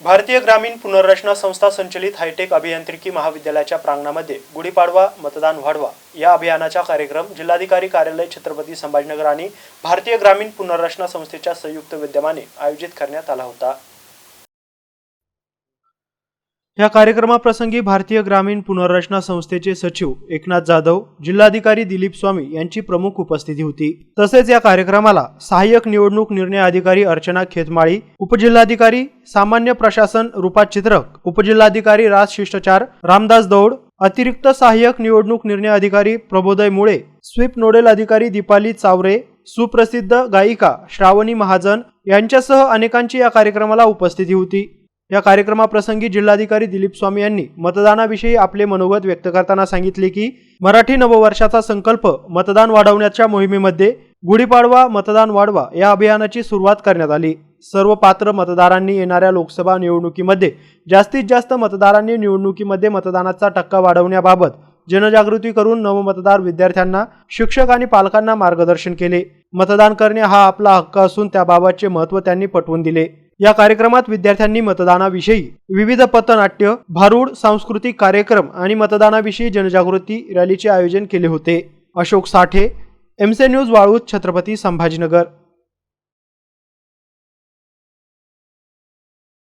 भारतीय ग्रामीण पुनर्रचना संस्था संचलित हायटेक अभियांत्रिकी महाविद्यालयाच्या प्रांगणामध्ये गुढीपाडवा मतदान वाढवा या अभियानाचा कार्यक्रम जिल्हाधिकारी कार्यालय छत्रपती संभाजीनगर आणि भारतीय ग्रामीण पुनर्रचना संस्थेच्या संयुक्त विद्यमाने आयोजित करण्यात आला होता. या कार्यक्रमाप्रसंगी भारतीय ग्रामीण पुनर्रचना संस्थेचे सचिव एकनाथ जाधव जिल्हाधिकारी दिलीप स्वामी यांची प्रमुख उपस्थिती होती. तसेच या कार्यक्रमाला सहाय्यक निवडणूक निर्णय अधिकारी अर्चना खेतमाळी उपजिल्हाधिकारी सामान्य प्रशासन रूपाचित्रक उपजिल्हाधिकारी राज शिष्टाचार रामदास दौड अतिरिक्त सहाय्यक निवडणूक निर्णय अधिकारी प्रबोदय मुळे स्वीप नोडल अधिकारी दीपाली चावरे सुप्रसिद्ध गायिका श्रावणी महाजन यांच्यासह अनेकांची या कार्यक्रमाला उपस्थिती होती. या कार्यक्रमाप्रसंगी जिल्हाधिकारी दिलीप स्वामी यांनी मतदानाविषयी आपले मनोगत व्यक्त करताना सांगितले की मराठी नववर्षाचा संकल्प मतदान वाढवण्याच्या मोहिमेमध्ये गुढीपाडवा मतदान वाढवा या अभियानाची सुरुवात करण्यात आली. सर्व पात्र मतदारांनी येणाऱ्या लोकसभा निवडणुकीमध्ये जास्तीत जास्त मतदारांनी निवडणुकीमध्ये मतदानाचा टक्का वाढवण्याबाबत जनजागृती करून नवमतदार विद्यार्थ्यांना शिक्षक आणि पालकांना मार्गदर्शन केले. मतदान करणे हा आपला हक्क असून त्याबाबतचे महत्त्व त्यांनी पटवून दिले. या कार्यक्रमात विद्यार्थ्यांनी मतदानाविषयी विविध पथनाट्य भारूड सांस्कृतिक कार्यक्रम आणि मतदानाविषयी जनजागृती रॅलीचे आयोजन केले होते. अशोक साठे एमसे न्यूज वाळूत छत्रपती संभाजीनगर.